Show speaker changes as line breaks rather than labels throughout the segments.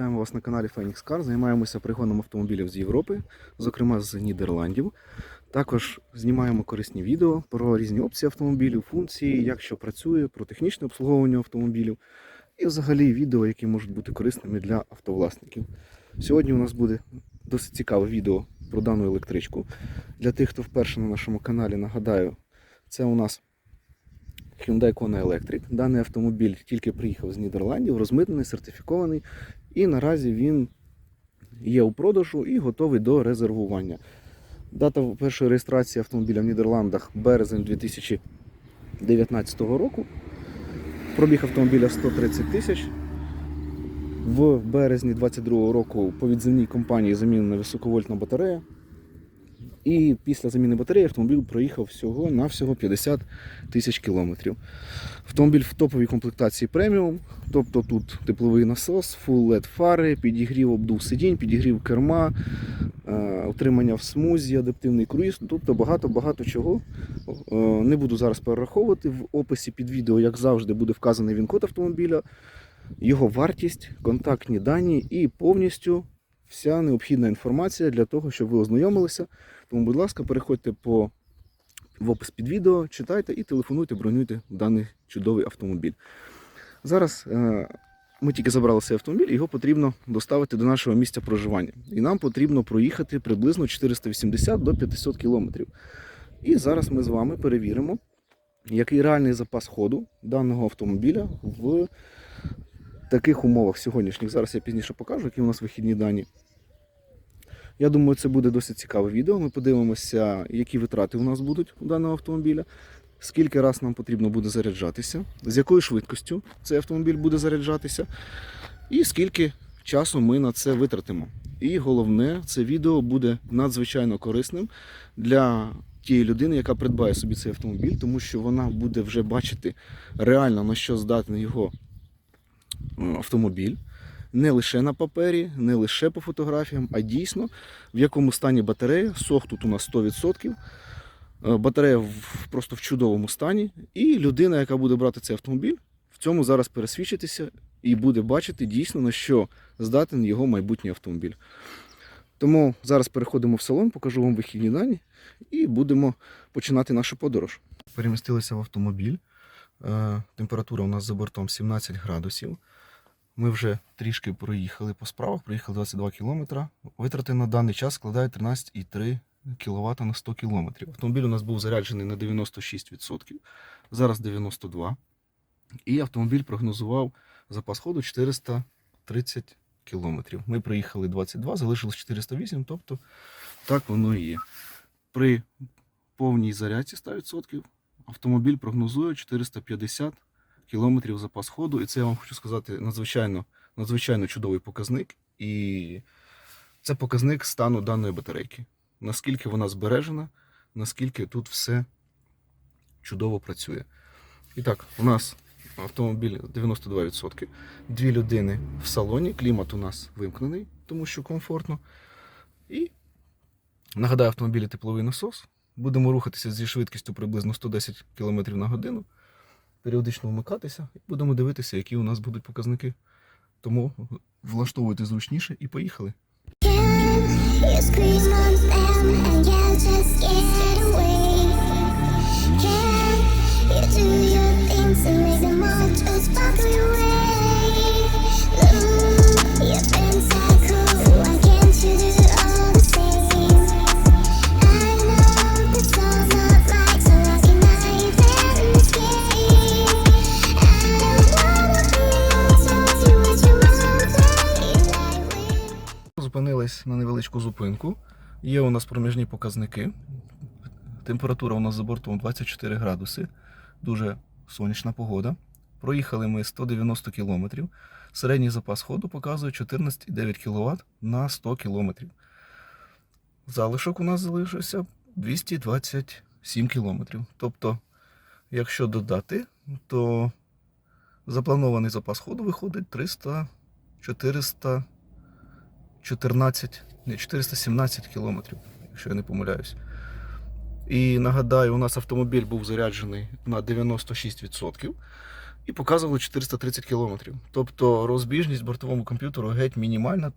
Вітаємо вас на каналі Phoenix Car. Займаємося пригоном автомобілів з Європи, зокрема з Нідерландів. Також знімаємо корисні відео про різні опції автомобілів, функції, як що працює, про технічне обслуговування автомобілів і взагалі відео, які можуть бути корисними для автовласників. Сьогодні у нас буде досить цікаве відео про дану електричку. Для тих, хто вперше на нашому каналі, нагадаю, це у нас Hyundai Kona Electric. Даний автомобіль тільки приїхав з Нідерландів, розмитнений, сертифікований, і наразі він є у продажу і готовий до резервування. Дата першої реєстрації автомобіля в Нідерландах березень 2019 року. Пробіг автомобіля 130 тисяч. В березні 2022 року по відзивній компанії замінена високовольтна батарея. І після заміни батареї автомобіль проїхав всього на всього 50 тисяч кілометрів. Автомобіль в топовій комплектації преміум, тобто тут тепловий насос, full LED фари, підігрів обдув сидінь, підігрів керма, е, утримання в смузі, адаптивний круїз, тобто багато-багато чого. Е, Не буду зараз перераховувати. В описі під відео, як завжди, буде вказаний він-код автомобіля, його вартість, контактні дані і повністю вся необхідна інформація для того, щоб ви ознайомилися. Тому, будь ласка, переходьте по в опис під відео, читайте і телефонуйте, бронюйте даний чудовий автомобіль. Зараз е, ми тільки забрали цей автомобіль, його потрібно доставити до нашого місця проживання. І нам потрібно проїхати приблизно 480 до 500 кілометрів. І зараз ми з вами перевіримо, який реальний запас ходу даного автомобіля в таких умовах сьогоднішніх. Зараз я пізніше покажу, які у нас вихідні дані. Я думаю, це буде досить цікаве відео. Ми подивимося, які витрати у нас будуть у даного автомобіля, скільки раз нам потрібно буде заряджатися, з якою швидкістю цей автомобіль буде заряджатися, і скільки часу ми на це витратимо. І головне, це відео буде надзвичайно корисним для тієї людини, яка придбає собі цей автомобіль, тому що вона буде вже бачити реально на що здатний його автомобіль не лише на папері, не лише по фотографіям, а дійсно в якому стані батарея. Сох тут у нас 100%. Е, Батарея в, просто в чудовому стані. І людина, яка буде брати цей автомобіль, в цьому зараз пересвідчитися і буде бачити дійсно на що здатен його майбутній автомобіль. Тому зараз переходимо в салон, покажу вам вихідні дані і будемо починати нашу подорож. Перемістилися в автомобіль. Е, Температура у нас за бортом 17 градусів. Ми вже трішки проїхали по справах, проїхали 22 кілометри. Витрати на даний час складають 13,3 кВт на 100 км. Автомобіль у нас був заряджений на 96%, зараз 92%. І автомобіль прогнозував запас ходу 430 км. Ми проїхали 22, залишилось 408, тобто так воно і є. При повній зарядці 100% автомобіль прогнозує 450 кілометрів запас ходу. І це я вам хочу сказати надзвичайно, надзвичайно чудовий показник. І це показник стану даної батарейки. Наскільки вона збережена, наскільки тут все чудово працює. І так, у нас автомобіль 92%. Дві людини в салоні. Клімат у нас вимкнений, тому що комфортно. І нагадаю, автомобілі тепловий насос. Будемо рухатися зі швидкістю приблизно 110 км на годину періодично вмикатися і будемо дивитися, які у нас будуть показники. Тому влаштовуйте зручніше і поїхали. Невеличку зупинку. Є у нас проміжні показники. Температура у нас за бортом 24 градуси. Дуже сонячна погода. Проїхали ми 190 км. Середній запас ходу показує 14,9 кВт на 100 км. Залишок у нас залишився 227 км. Тобто, якщо додати, то запланований запас ходу виходить 300 400 14, ні, 417 кілометрів, якщо я не помиляюсь. І нагадаю, у нас автомобіль був заряджений на 96%. і показувало 430 км. Тобто розбіжність бортовому комп'ютеру геть мінімальна,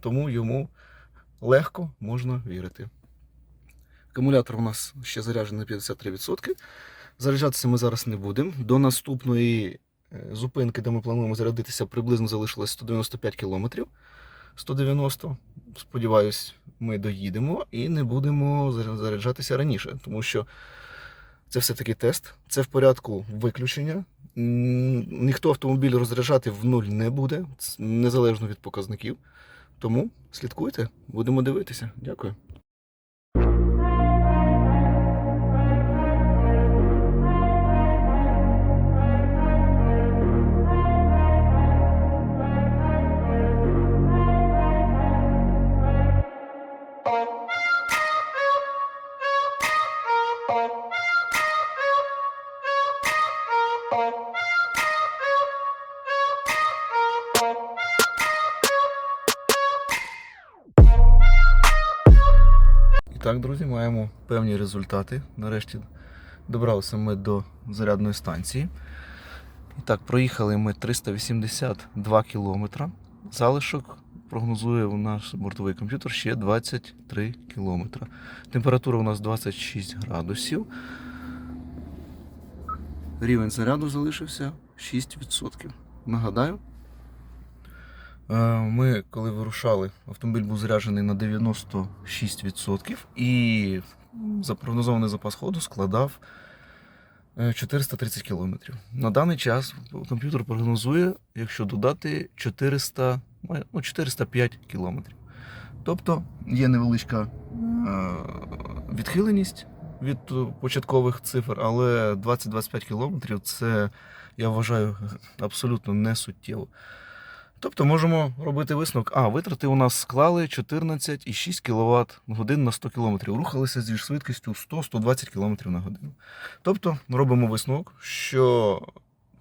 тому йому легко можна вірити. Акумулятор у нас ще заряджений на 53%. Заряджатися ми зараз не будемо. До наступної е, зупинки, де ми плануємо зарядитися, приблизно залишилось 195 км. 190. Сподіваюсь, ми доїдемо і не будемо заряджатися раніше, тому що це все-таки тест. Це в порядку виключення. Ніхто автомобіль розряджати в нуль не буде, незалежно від показників. Тому слідкуйте, будемо дивитися. Дякую. І так, друзі, маємо певні результати. Нарешті добралися ми до зарядної станції. І так, проїхали ми 382 кілометра. Залишок прогнозує у наш бортовий комп'ютер ще 23 кілометра. Температура у нас 26 градусів. Рівень заряду залишився 6%. Нагадаю, Ми, коли вирушали, автомобіль був заряджений на 96% і запрогнозований запас ходу складав е, 430 км. На даний час комп'ютер прогнозує, якщо додати 400, ну, 405 км. Тобто є невеличка е, відхиленість від е, початкових цифр, але 20-25 км це, я вважаю, абсолютно не суттєво. Тобто можемо робити висновок. А, витрати у нас склали 14,6 кВт годин на 100 км. Рухалися зі швидкістю 100-120 км на годину. Тобто робимо висновок, що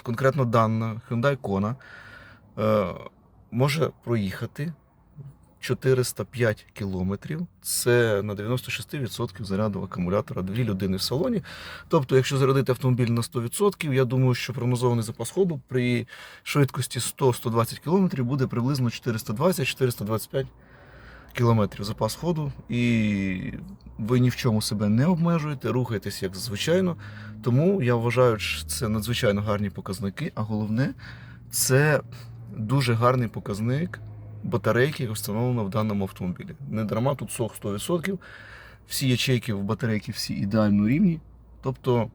конкретно дана Hyundai Kona е, може проїхати 405 км. Це на 96% заряду акумулятора дві людини в салоні. Тобто, якщо зарядити автомобіль на 100%, я думаю, що прогнозований запас ходу при швидкості 100-120 км буде приблизно 420-425 км запас ходу. І ви ні в чому себе не обмежуєте, рухаєтесь як звичайно. Тому я вважаю, що це надзвичайно гарні показники, а головне, це дуже гарний показник батарейки, яка встановлена в даному автомобілі. Не дарма тут сох 100%. Всі ячейки в батарейки всі ідеально рівні. Тобто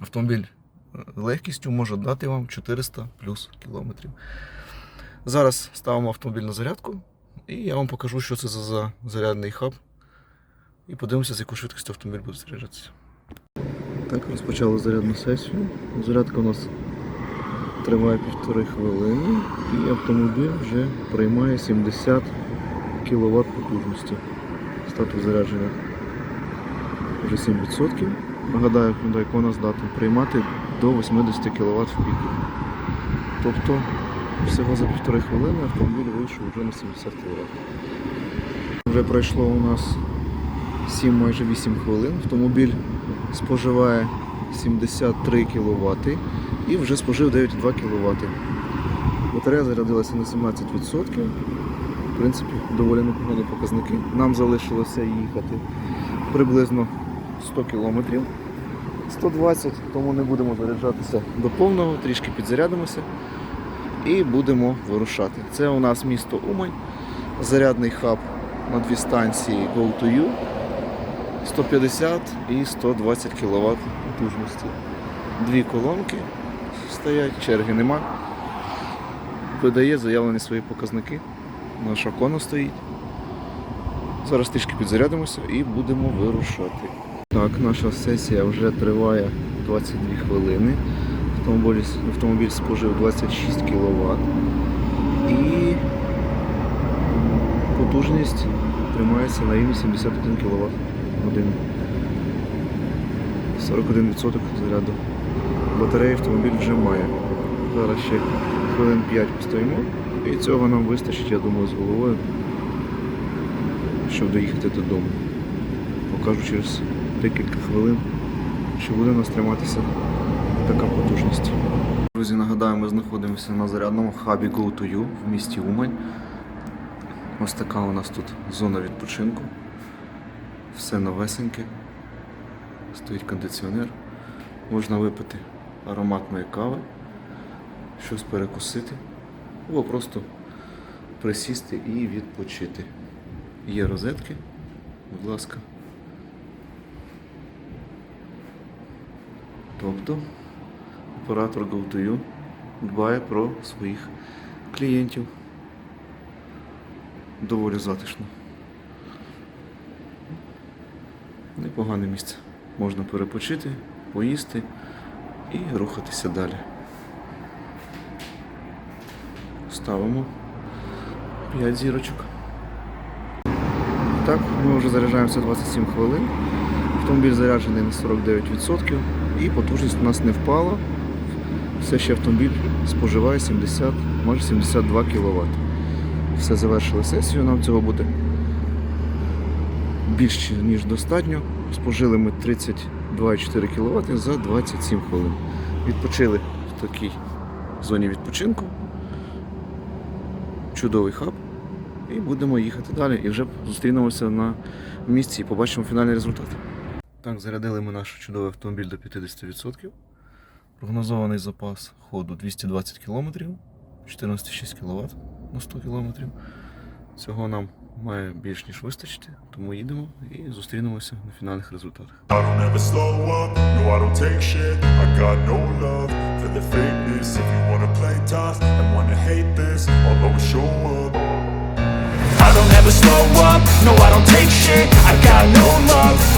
автомобіль е, легкістю може дати вам 400 плюс кілометрів. Зараз ставимо автомобіль на зарядку, і я вам покажу, що це за, за зарядний хаб. І подивимося, з якою швидкістю автомобіль буде заряджатися. Так, розпочали зарядну сесію. Зарядка у нас триває півтори хвилини, і автомобіль вже приймає 70 кВт потужності. Статус зарядження вже 7%. Нагадаю, Hyundai Kona здатна приймати до 80 кВт в піку. Тобто всього за півтори хвилини автомобіль вийшов вже на 70 кВт. Вже пройшло у нас 7 майже 8 хвилин. Автомобіль споживає 73 кВт і вже спожив 9,2 кВт. Батарея зарядилася на 17%. В принципі, доволі непогані показники. Нам залишилося їхати приблизно 100 км. 120, тому не будемо заряджатися до повного, трішки підзарядимося і будемо вирушати. Це у нас місто Умань, зарядний хаб на дві станції Go2U 150 і 120 кВт потужності. Дві колонки стоять, черги нема. Видає заявлені свої показники. Наша кона стоїть. Зараз трішки підзарядимося і будемо вирушати. Так, наша сесія вже триває 22 хвилини. Автомобіль, автомобіль спожив 26 кВт. І потужність тримається на рівні 71 кВт годину. 41% заряду. Батареї автомобіль вже має. Зараз ще хвилин 5 постоїмо. І цього нам вистачить, я думаю, з головою, щоб доїхати додому. Покажу через декілька хвилин, що буде нас триматися така потужність. Друзі, нагадаю, ми знаходимося на зарядному хабі Go2U в місті Умань. Ось така у нас тут зона відпочинку. Все новесеньке. Стоїть кондиціонер. Можна випити ароматної кави, щось перекусити, або просто присісти і відпочити. Є розетки, будь ласка. Тобто оператор GoToYou дбає про своїх клієнтів. Доволі затишно. Непогане місце. Можна перепочити, поїсти і рухатися далі. Ставимо 5 зірочок. Так, ми вже заряджаємося 27 хвилин. Автомобіль заряджений на 49% і потужність у нас не впала. Все ще автомобіль споживає 70, майже 72 кВт. Все завершили сесію, нам цього буде більше ніж достатньо. Спожили ми 32,4 кВт за 27 хвилин. Відпочили в такій зоні відпочинку. Чудовий хаб. І будемо їхати далі. І вже зустрінемося на місці і побачимо фінальний результат. Так, зарядили ми наш чудовий автомобіль до 50%. Прогнозований запас ходу 220 км, 14,6 кВт на 100 км. Цього нам має більш ніж вистачити, тому їдемо і зустрінемося на фінальних результатах.
I don't ever slow up, no I don't take shit. I got no love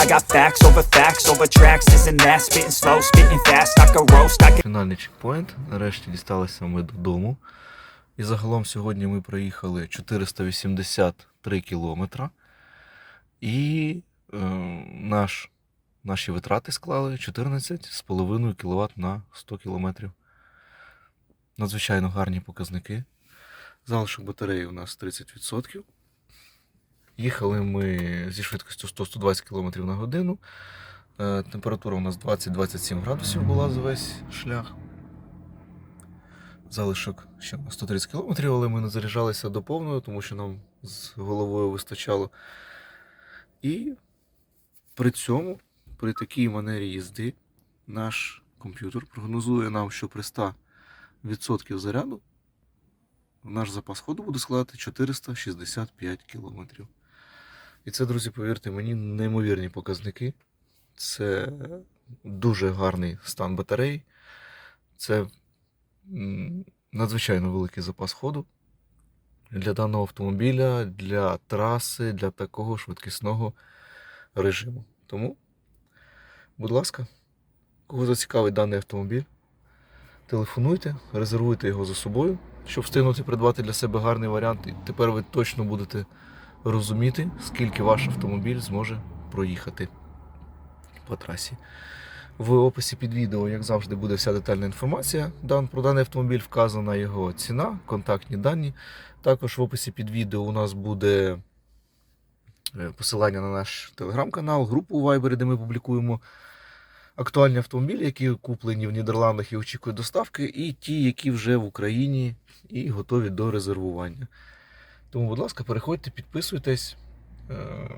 I got facts over facts over tracks This and that, spitting slow, spitting fast I can roast, I can
Фінальний чекпоінт. Нарешті дісталися ми додому. І загалом сьогодні ми проїхали 483 кілометра. І е, наш, наші витрати склали 14,5 кВт на 100 км. Надзвичайно гарні показники. Залишок батареї у нас 30%. Їхали ми зі швидкістю 100-120 км на годину. Е, Температура у нас 20-27 градусів була за весь шлях. Залишок ще на 130 км, але ми не заряджалися до повного, тому що нам з головою вистачало. І при цьому, при такій манері їзди, наш комп'ютер прогнозує нам, що при 100% заряду наш запас ходу буде складати 465 км. І це, друзі, повірте мені, неймовірні показники. Це дуже гарний стан батарей. Це надзвичайно великий запас ходу для даного автомобіля, для траси, для такого швидкісного режиму. Тому, будь ласка, кого зацікавить даний автомобіль, телефонуйте, резервуйте його за собою, щоб встигнути придбати для себе гарний варіант. І тепер ви точно будете розуміти, скільки ваш автомобіль зможе проїхати по трасі. В описі під відео, як завжди, буде вся детальна інформація. Про даний автомобіль вказана його ціна, контактні дані. Також в описі під відео у нас буде е, посилання на наш телеграм-канал, групу у Viber, де ми публікуємо актуальні автомобілі, які куплені в Нідерландах і очікують доставки, і ті, які вже в Україні і готові до резервування. Тому, будь ласка, переходьте, підписуйтесь. е,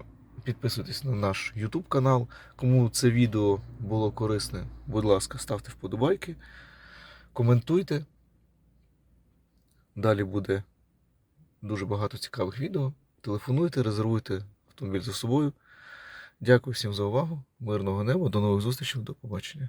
Підписуйтесь на наш YouTube канал. Кому це відео було корисне, будь ласка, ставте вподобайки, коментуйте. Далі буде дуже багато цікавих відео. Телефонуйте, резервуйте автомобіль за собою. Дякую всім за увагу. Мирного неба, до нових зустрічей, до побачення.